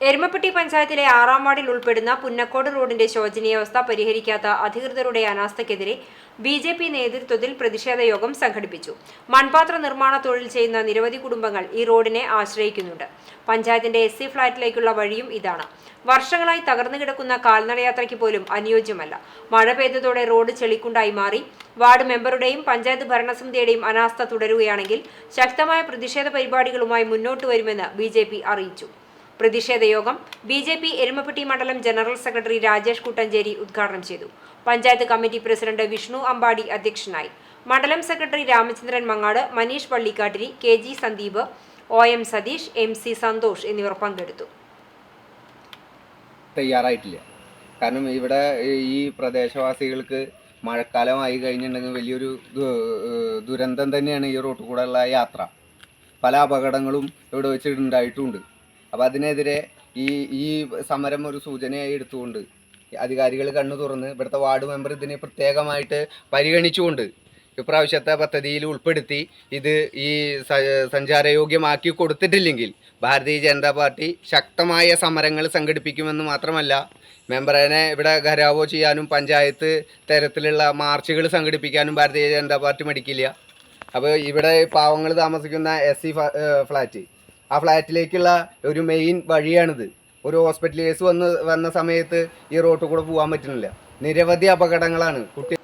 എരുമപ്പെട്ടി പഞ്ചായത്തിലെ ആറാം വാർഡിൽ ഉൾപ്പെടുന്ന പുന്നക്കോട് റോഡിന്റെ ശോചനീയാവസ്ഥ പരിഹരിക്കാത്ത അധികൃതരുടെ അനാസ്ഥക്കെതിരെ ബി ജെ പി നേതൃത്വത്തിൽ പ്രതിഷേധ യോഗം സംഘടിപ്പിച്ചു. മൺപാത്ര നിർമ്മാണ തൊഴിൽ ചെയ്യുന്ന നിരവധി കുടുംബങ്ങൾ ഈ റോഡിനെ ആശ്രയിക്കുന്നുണ്ട്. പഞ്ചായത്തിന്റെ എസ് സി ഫ്ളാറ്റിലേക്കുള്ള വഴിയും ഇതാണ്. വർഷങ്ങളായി തകർന്നു കിടക്കുന്ന കാൽനടയാത്രയ്ക്ക് പോലും അനുയോജ്യമല്ല. മഴ പെയ്തതോടെ റോഡ് ചെളിക്കുണ്ടായി മാറി. വാർഡ് മെമ്പറുടെയും പഞ്ചായത്ത് ഭരണസമിതിയുടെയും അനാസ്ഥ തുടരുകയാണെങ്കിൽ ശക്തമായ പ്രതിഷേധ പരിപാടികളുമായി മുന്നോട്ട് വരുമെന്ന് ബി അറിയിച്ചു. പ്രതിഷേധ യോഗം ബി ജെ പി എരുമപ്പെട്ടി മണ്ഡലം ജനറൽ സെക്രട്ടറി രാജേഷ് കുട്ടഞ്ചേരി ഉദ്ഘാടനം ചെയ്തു. പഞ്ചായത്ത് കമ്മിറ്റി പ്രസിഡന്റ് വിഷ്ണു അമ്പാടി അധ്യക്ഷനായി. മണ്ഡലം secretary Ramachandran Mangad Maneesh Pallikattiri K G Sandeep O M Satheesh M C Santhosh എന്നിവർ പങ്കെടുത്തു. തയ്യാറായിട്ടില്ല. കാരണം ഇവിടെ ഈ പ്രദേശവാസികൾക്ക് മഴക്കാലമായി കഴിഞ്ഞിട്ടുണ്ടെങ്കിൽ വലിയൊരു ദുരന്തം തന്നെയാണ് ഈ റോട്ടിൽ കൂടെയുള്ള യാത്ര. പല അപകടങ്ങളും ഇവിടെ വെച്ചിട്ടുണ്ടായിട്ടുണ്ട്. അപ്പോൾ അതിനെതിരെ ഈ ഈ സമരം ഒരു സൂചനയായി എടുത്തുകൊണ്ട് അധികാരികൾ കണ്ണു തുറന്ന് ഇവിടുത്തെ വാർഡ് മെമ്പർ ഇതിനെ പ്രത്യേകമായിട്ട് പരിഗണിച്ചുകൊണ്ട് ഇപ്രാവശ്യത്തെ പദ്ധതിയിൽ ഉൾപ്പെടുത്തി ഇത് ഈ സഞ്ചാരയോഗ്യമാക്കി കൊടുത്തിട്ടില്ലെങ്കിൽ ഭാരതീയ ജനതാ പാർട്ടി ശക്തമായ സമരങ്ങൾ സംഘടിപ്പിക്കുമെന്ന് മാത്രമല്ല മെമ്പറിനെ ഇവിടെ ഘരാവോ ചെയ്യാനും പഞ്ചായത്ത് തരത്തിലുള്ള മാർച്ചുകൾ സംഘടിപ്പിക്കാനും ഭാരതീയ ജനതാ പാർട്ടി മടിക്കില്ല. അപ്പോൾ ഇവിടെ പാവങ്ങൾ താമസിക്കുന്ന എസ് സി ഫ്ലാറ്റ് ആ ഫ്ലാറ്റിലേക്കുള്ള ഒരു മെയിൻ വഴിയാണിത്. ഒരു ഹോസ്പിറ്റൽ കേസ് വന്ന് വന്ന സമയത്ത് ഈ റോട്ടിൽ കൂടെ പോകാൻ പറ്റുന്നില്ല. നിരവധി അപകടങ്ങളാണ്. കുട്ടി